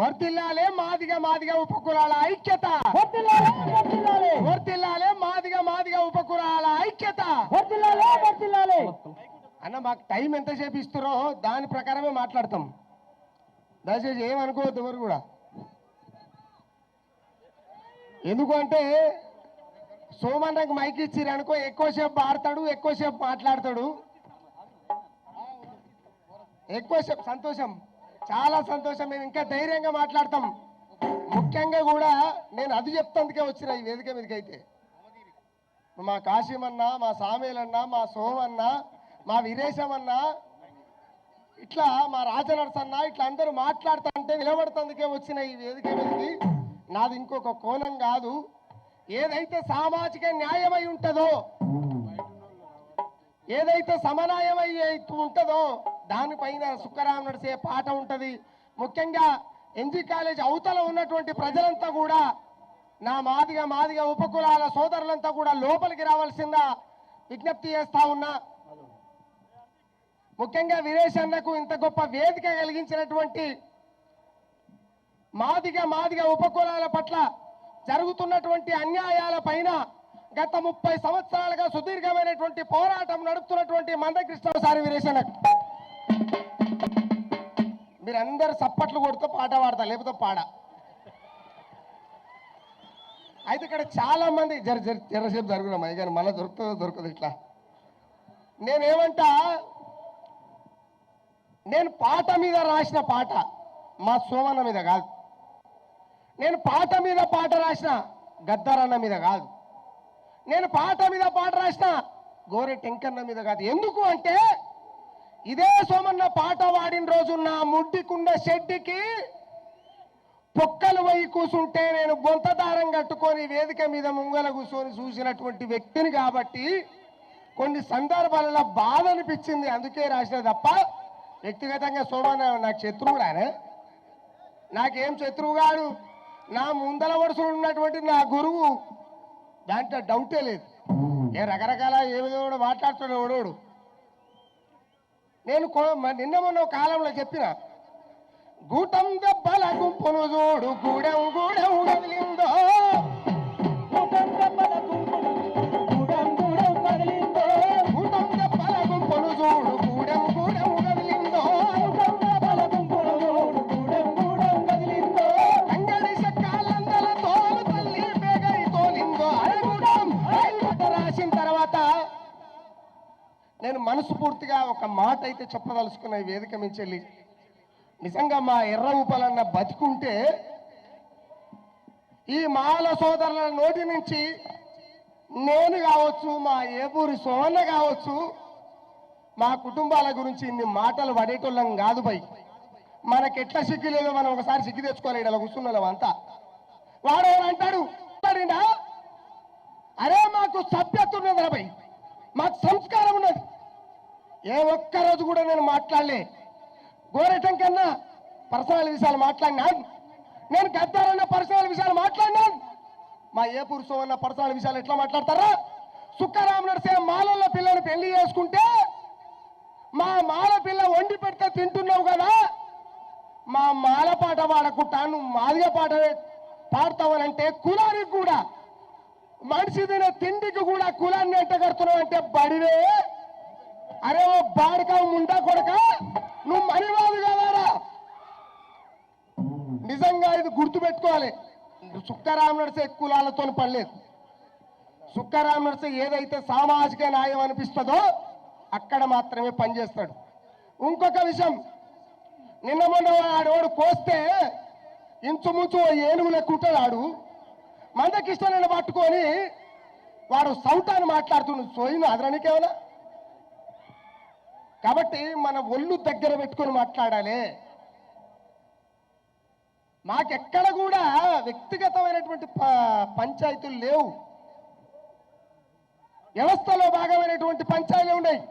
వర్తిల్లాలే మాదిగ మాదిగ ఉపకులాల ఐక్యత. వర్తిల్లాలే వర్తిల్లాలే. వర్తిల్లాలే మాదిగ మాదిగ ఉపకులాల ఐక్యత. వర్తిల్లాలే వర్తిల్లాలే. అన్న మాకు టైం ఎంతసేపు ఇస్తారో దాని ప్రకారమే మాట్లాడతాం. దయచేసి ఏమనుకోవద్దు ఎవరు కూడా. ఎందుకు అంటే సోమన్నకు మైక్ ఇచ్చిర్రు అనుకో ఎక్కువసేపు ఆడతాడు ఎక్కువసేపు మాట్లాడతాడు. ఎక్కువసేపు సంతోషం. చాలా సంతోషం. మేము ఇంకా ధైర్యంగా మాట్లాడతాం. ముఖ్యంగా కూడా నేను అది చెప్తందుకే వచ్చిన ఈ వేదిక మీదకి అయితే మా కాశీమన్న మా సామేలన్న మా సోమన్న మా వీరేశమన్న ఇట్లా మా రాజనరసన్న ఇట్లా అందరూ మాట్లాడుతుంటే వినబడుతుందుకే వచ్చిన ఈ వేదిక మీదకి. నాది ఇంకొక కోణం కాదు. ఏదైతే సామాజిక న్యాయమై ఉంటుందో ఏదైతే సమన్వయమై ఉంటుందో దానిపైన సుక్కరాం నడిసే పాట ఉంటుంది. ముఖ్యంగా ఎన్జీ కాలేజ్ అవతల ఉన్నటువంటి ప్రజలంతా కూడా నా మాదిగ మాదిగ ఉపకులాల సోదరులంతా కూడా లోపలికి రావాల్సిందా విజ్ఞప్తి చేస్తా ఉన్నా. ముఖ్యంగా వీరేష్ అన్నకు ఇంత గొప్ప వేదిక కలిగించినటువంటి మాదిగ మాదిగ ఉపకులాల పట్ల జరుగుతున్నటువంటి అన్యాయాల పైన గత ముప్పై సంవత్సరాలుగా సుదీర్ఘమైనటువంటి పోరాటం నడుపుతున్నటువంటి మందకృష్ణ సారి వీరేశన్న మీరందరు సప్పట్లు కొడుతూ పాట పాడతా లేకపోతే పాడ. అయితే ఇక్కడ చాలా మంది జర జర జరసేపు జరుగుతున్నాం కానీ మళ్ళీ దొరుకుతుందో దొరకదు ఇట్లా. నేనేమంటా నేను పాట మీద రాసిన పాట మా సోమన్న మీద కాదు. నేను పాట మీద పాట రాసిన గద్దారన్న మీద కాదు. నేను పాట మీద పాట రాసిన గోరె టెంకన్న మీద కాదు. ఎందుకు అంటే ఇదే సోమన్న పాట వాడిన రోజు నా ముడ్డికుండ షెడ్డికి పొక్కలు పోయి కూసుంటే నేను గొంతదారం కట్టుకొని వేదిక మీద ముంగల కూర్చొని చూసినటువంటి వ్యక్తిని కాబట్టి కొన్ని సందర్భాలలో బాధ అనిపించింది. అందుకే రాసిన తప్ప వ్యక్తిగతంగా సోమన్న నాకు శత్రువుడు ఆయన నాకేం శత్రువు కాడు నా ముందల వరుసలో ఉన్నటువంటి నా గురువు. దాంట్లో డౌటే లేదు. ఏ రకరకాల ఏమిదో కూడా మాట్లాడుతున్నాడు ఓడోడు నేను కొ- నిన్న మొన్న కాలంలో చెప్పిన. గూటం దెబ్బల గుంపును చూడు గూడెం గూడెం కదిలిందో. మనస్ఫూర్తిగా ఒక మాట అయితే చెప్పదలుచుకున్న ఈ వేదిక మించెల్లి నిజంగా మా ఎర్ర ఉపలన్న బతికుంటే ఈ మాల సోదరుల నోటి నుంచి నేను కావచ్చు మా ఏపూరి సోమన్న కావచ్చు మా కుటుంబాల గురించి ఇన్ని మాటలు పడేటోళ్ళం కాదు బై మనకి ఎట్లా సిగ్గు లేదో మనం ఒకసారి సిగ్గు తెచ్చుకోవాలి ఇలా కూర్చున్నాం అంతా. వాడు అంటాడు? అరే మాకు సభ్య ఏ ఒక్క రోజు కూడా నేను మాట్లాడలే. గోరటం కన్నా పర్సనల్ విషయాలు మాట్లాడినాను నేను గద్దారన్న పర్సనల్ విషయాలు మాట్లాడినాను మా ఏ పురుషం అన్న పర్సనల్ విషయాలు ఎట్లా మాట్లాడతారా? సుక్కరామ నడిసే మాలల పిల్లని పెళ్ళి చేసుకుంటే మా మాల పిల్ల వండి పెడితే తింటున్నావు కదా? మా మాల పాట పాడకుండా నువ్వు మాదిగ పాట పాడతావనంటే కులానికి కూడా మనిషి తినే తిండికి కూడా కులాన్ని ఎంట కడుతున్నావు అంటే బడివే. అరే ఓ బాడిక ముండా కొడక? నువ్వు మనివాదు కదారా నిజంగా ఇది గుర్తుపెట్టుకోవాలి సుక్కరామ నడిసే కులాలతో పనిలేదు. సుక్కరామ నడిసే ఏదైతే సామాజిక న్యాయం అనిపిస్తుందో అక్కడ మాత్రమే పనిచేస్తాడు. ఇంకొక విషయం. నిన్న మొన్న ఆడోడు కోస్తే ఇంచుమించు ఓ ఏనుగు లెక్కుంటాడు ఆడు మందకిష్టనని పట్టుకొని వాడు సౌటాన్ని మాట్లాడుతున్నాడు సోయిన అదననికేమన్నా కాబట్టి మన ఒళ్ళు దగ్గర పెట్టుకొని మాట్లాడాలి. మాకెక్కడ కూడా వ్యక్తిగతమైనటువంటి ప- పంచాయతీలు లేవు. వ్యవస్థలో భాగమైనటువంటి పంచాయతీలు ఉన్నాయి